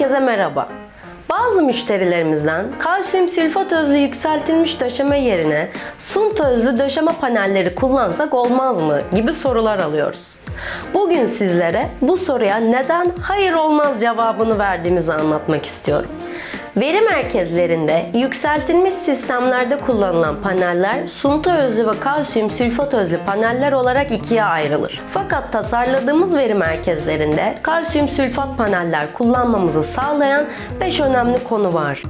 Herkese merhaba. Bazı müşterilerimizden kalsiyum sülfat özlü yükseltilmiş döşeme yerine sunt özlü döşeme panelleri kullansak olmaz mı gibi sorular alıyoruz. Bugün sizlere bu soruya neden hayır olmaz cevabını verdiğimizi anlatmak istiyorum. Veri merkezlerinde yükseltilmiş sistemlerde kullanılan paneller sunta özlü ve kalsiyum sülfat özlü paneller olarak ikiye ayrılır. Fakat tasarladığımız veri merkezlerinde kalsiyum sülfat paneller kullanmamızı sağlayan 5 önemli konu var.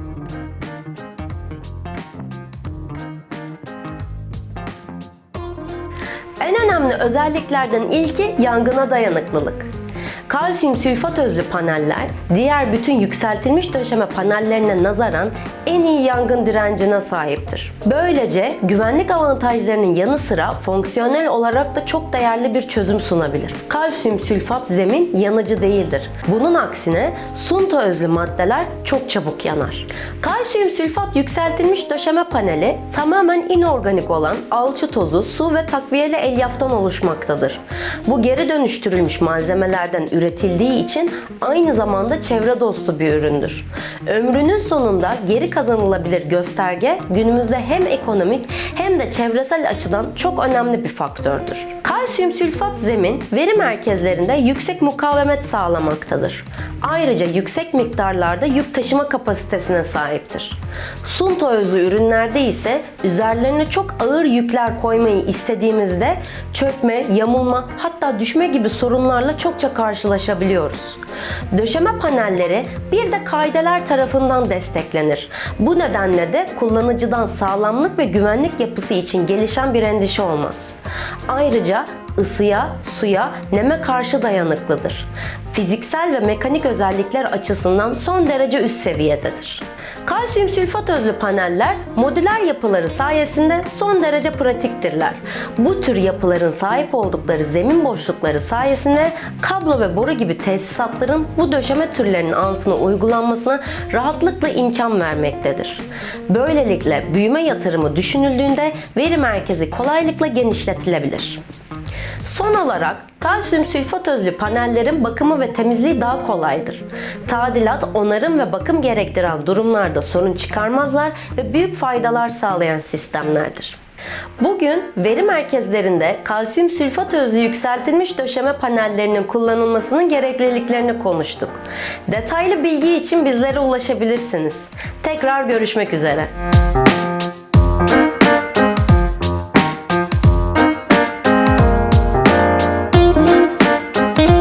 En önemli özelliklerden ilki yangına dayanıklılık. Kalsiyum sülfat özlü paneller diğer bütün yükseltilmiş döşeme panellerine nazaran en iyi yangın direncine sahiptir. Böylece güvenlik avantajlarının yanı sıra fonksiyonel olarak da çok değerli bir çözüm sunabilir. Kalsiyum sülfat zemin yanıcı değildir. Bunun aksine sunta özlü maddeler çok çabuk yanar. Kalsiyum sülfat yükseltilmiş döşeme paneli tamamen inorganik olan alçı tozu, su ve takviyeli elyaftan oluşmaktadır. Bu geri dönüştürülmüş malzemelerden üretildiği için aynı zamanda çevre dostu bir üründür. Ömrünün sonunda geri kazanılabilir gösterge günümüzde hem ekonomik hem de çevresel açıdan çok önemli bir faktördür. Kalsiyum sülfat zemin veri merkezlerinde yüksek mukavemet sağlamaktadır. Ayrıca yüksek miktarlarda yük taşıma kapasitesine sahiptir. Sunta özlü ürünlerde ise üzerlerine çok ağır yükler koymayı istediğimizde çökme, yamulma hatta düşme gibi sorunlarla çokça karşılaşabiliyoruz. Döşeme panelleri bir de kaideler tarafından desteklenir. Bu nedenle de kullanıcıdan sağlamlık ve güvenlik yapısı için gelişen bir endişe olmaz. Ayrıca ısıya, suya, neme karşı dayanıklıdır. Fiziksel ve mekanik özellikler açısından son derece üst seviyededir. Kalsiyum sülfat özlü paneller modüler yapıları sayesinde son derece pratiktirler. Bu tür yapıların sahip oldukları zemin boşlukları sayesinde kablo ve boru gibi tesisatların bu döşeme türlerinin altına uygulanmasına rahatlıkla imkan vermektedir. Böylelikle büyüme yatırımı düşünüldüğünde veri merkezi kolaylıkla genişletilebilir. Son olarak kalsiyum sülfat özlü panellerin bakımı ve temizliği daha kolaydır. Tadilat, onarım ve bakım gerektiren durumlarda sorun çıkarmazlar ve büyük faydalar sağlayan sistemlerdir. Bugün veri merkezlerinde kalsiyum sülfat özlü yükseltilmiş döşeme panellerinin kullanılmasının gerekliliklerini konuştuk. Detaylı bilgi için bizlere ulaşabilirsiniz. Tekrar görüşmek üzere.